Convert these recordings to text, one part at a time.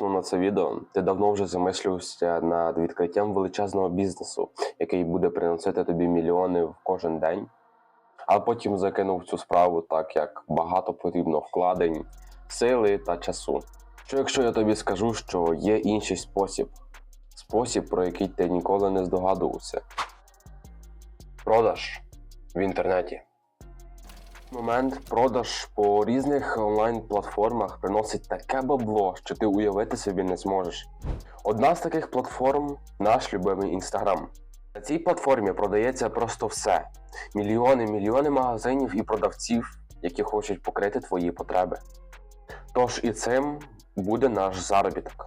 Ну, на це відео ти давно вже замислювався над відкриттям величезного бізнесу, який буде приносити тобі мільйони в кожен день, а потім закинув цю справу так, як багато потрібно вкладень, сили та часу. Що якщо я тобі скажу, що є інший спосіб, спосіб, про який ти ніколи не здогадувався? Продаж в інтернеті. Момент продаж по різних онлайн-платформах приносить таке бабло, що ти уявити собі не зможеш. Одна з таких платформ наш любимий Інстаграм. На цій платформі продається просто все: мільйони, мільйони магазинів і продавців, які хочуть покрити твої потреби. Тож і цим буде наш заробіток.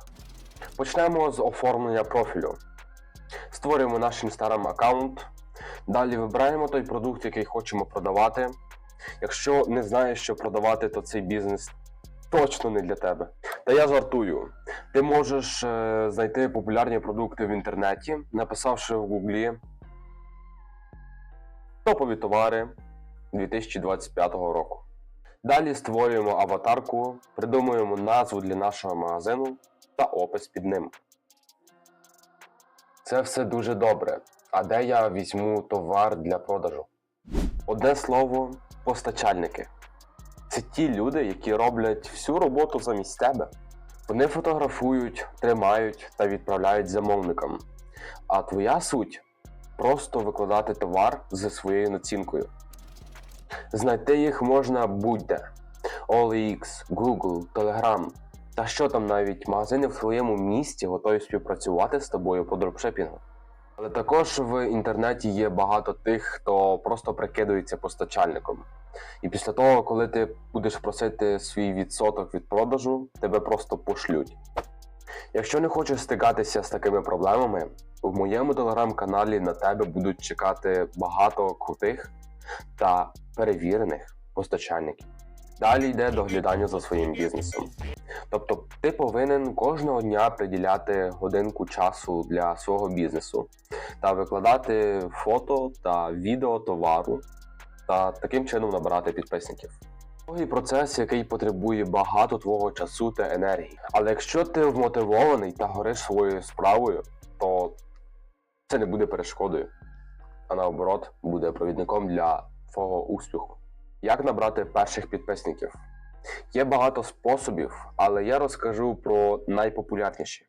Почнемо з оформлення профілю. Створюємо наш інстаграм аккаунт. Далі вибираємо той продукт, який хочемо продавати. Якщо не знаєш, що продавати, то цей бізнес точно не для тебе. Та я жартую. Ти можеш е, знайти популярні продукти в інтернеті, написавши в гуглі топові товари 2025 року. Далі створюємо аватарку, придумуємо назву для нашого магазину та опис під ним. Це все дуже добре. А де я візьму товар для продажу? Одне слово постачальники. Це ті люди, які роблять всю роботу замість тебе. Вони фотографують, тримають та відправляють замовникам. А твоя суть просто викладати товар зі своєю націнкою. Знайти їх можна будь-де: OLX, Google, Telegram. Та що там навіть магазини в твоєму місті готові співпрацювати з тобою по дропшипінгу. Але також в інтернеті є багато тих, хто просто прикидується постачальником. І після того, коли ти будеш просити свій відсоток від продажу, тебе просто пошлють. Якщо не хочеш стикатися з такими проблемами, в моєму телеграм-каналі на тебе будуть чекати багато крутих та перевірених постачальників. Далі йде доглядання за своїм бізнесом. Тобто ти повинен кожного дня приділяти годинку часу для свого бізнесу та викладати фото та відео товару та таким чином набирати підписників. Другий процес, який потребує багато твого часу та енергії. Але якщо ти вмотивований та гориш своєю справою, то це не буде перешкодою, а наоборот буде провідником для твого успіху. Як набрати перших підписників? Є багато способів, але я розкажу про найпопулярніші: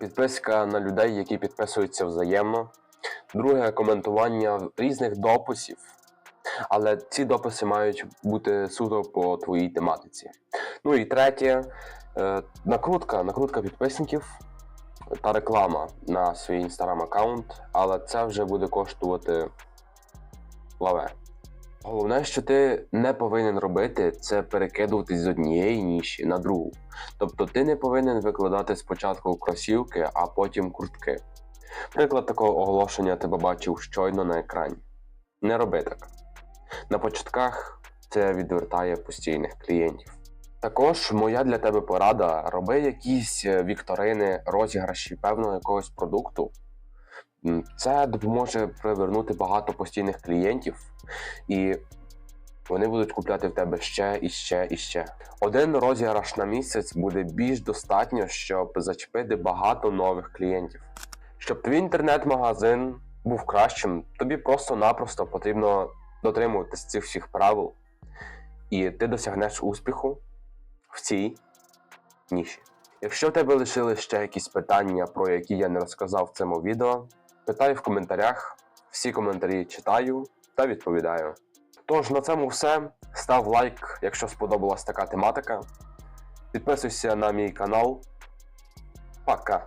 підписка на людей, які підписуються взаємно. Друге коментування різних дописів. Але ці дописи мають бути суто по твоїй тематиці. Ну і третє е, накрутка, накрутка підписників та реклама на свій інстаграм аккаунт, але це вже буде коштувати лаве. Головне, що ти не повинен робити, це перекидуватись з однієї ніші на другу. Тобто ти не повинен викладати спочатку кросівки, а потім куртки. Приклад такого оголошення тебе бачив щойно на екрані. Не роби так. На початках це відвертає постійних клієнтів. Також моя для тебе порада: роби якісь е, вікторини, розіграші певного якогось продукту. Це допоможе привернути багато постійних клієнтів, і вони будуть купляти в тебе ще і ще і ще. Один розіграш на місяць буде більш достатньо, щоб зачепити багато нових клієнтів. Щоб твій інтернет-магазин був кращим, тобі просто-напросто потрібно дотримуватись цих всіх правил, і ти досягнеш успіху в цій ніші. Якщо в тебе лишили ще якісь питання, про які я не розказав в цьому відео, питай в коментарях. Всі коментарі читаю та відповідаю. Тож на цьому все. Став лайк, якщо сподобалась така тематика. Підписуйся на мій канал. Пока!